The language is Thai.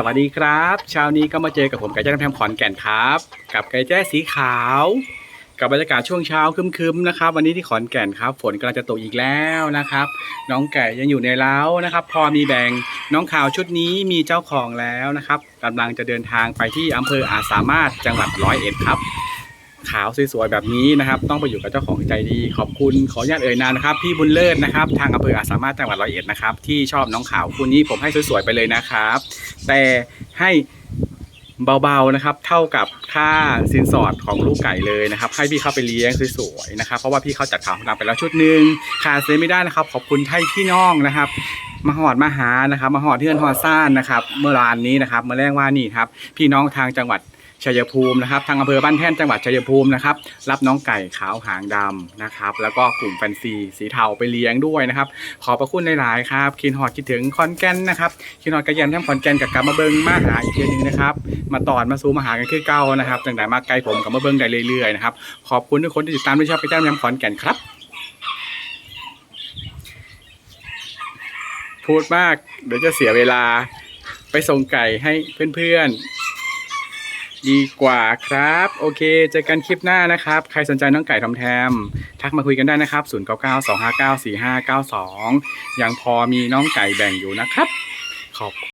สวัสดีครับเช้านี้ก็มาเจอกับผมไก่แจ้น้ำแพมขอนแก่นครับ กับไก่แจ้สีขาว กับบรรยากาศช่วงเช้าครึมๆนะครับ วันนี้ที่ขอนแก่นครับ ฝนกำลังจะตกอีกแล้วนะครับ น้องไก่ยังอยู่ในเล้านะครับ พอมีแบ่งน้องข่าวชุดนี้มีเจ้าของแล้วนะครับกำลังจะเดินทางไปที่อำเภออาจสามารถจังหวัดร้อยเอ็ดครับ ขาวสวยๆแบบนี้นะครับ ต้องไปอยู่กับเจ้าของใจดีขอบคุณขออนุญาตเอ่ยนามนะครับ พี่บุญเลิศนะครับ ทางอำเภออาสามารถจังหวัดร้อยเอ็ดนะครับ ที่ชอบน้องขาวคู่นี้ผมให้สวยๆไปเลยนะครับ แต่ให้เบาๆนะครับ เท่ากับค่าสินสอดของลูกไก่เลยนะครับ ให้พี่เข้าไปเลี้ยงสวยๆนะครับเพราะว่าพี่เขาจัดข่าวของเราไปแล้วชุดหนึ่งขาดเสียไม่ได้นะครับ ขอบคุณไทยพี่น้องนะครับมาหอดมาหานะครับมาหอดเทือนหอดซ่านนะครับ เมื่อวานนี้นะครับเมื่อแรกว่านี่ครับ พี่น้องทางจังหวัด ชัยภูมินะครับ ทางอำเภอบ้านแท่นจังหวัดชัยภูมินะครับ รับน้องไก่ขาวหางดำนะครับ แล้วก็กลุ่มแฟนซีสีเทาไปเลี้ยงด้วยนะครับ ขอบพระคุณหลายๆครับคินฮอดคิดถึงคอนแกนนะครับคินฮอดกระยียมทั้งคอนแกนกับกลับมาเบิงมาหาอีกทีหนึงนะครับ มาตอนมาซูมาหากันคือเก่านะครับจังไดมาไกลผมกับมาเบิงได้เรื่อยๆนะครับ ขอบคุณทุกคนที่ติดตามด้วยชอบไปแจ้มยำขอนแก่นครับ พูดมากเดี๋ยวจะเสียเวลาไปส่งไก่ให้เพื่อนๆ ดีกว่าครับ โอเค เจอกันคลิปหน้านะครับ ใครสนใจน้องไก่ทำแทม ทักมาคุยกันได้นะครับ 0 9 9 2 5 9 4 5 9 2 ยังพอมีน้องไก่แบ่งอยู่นะครับ ขอบ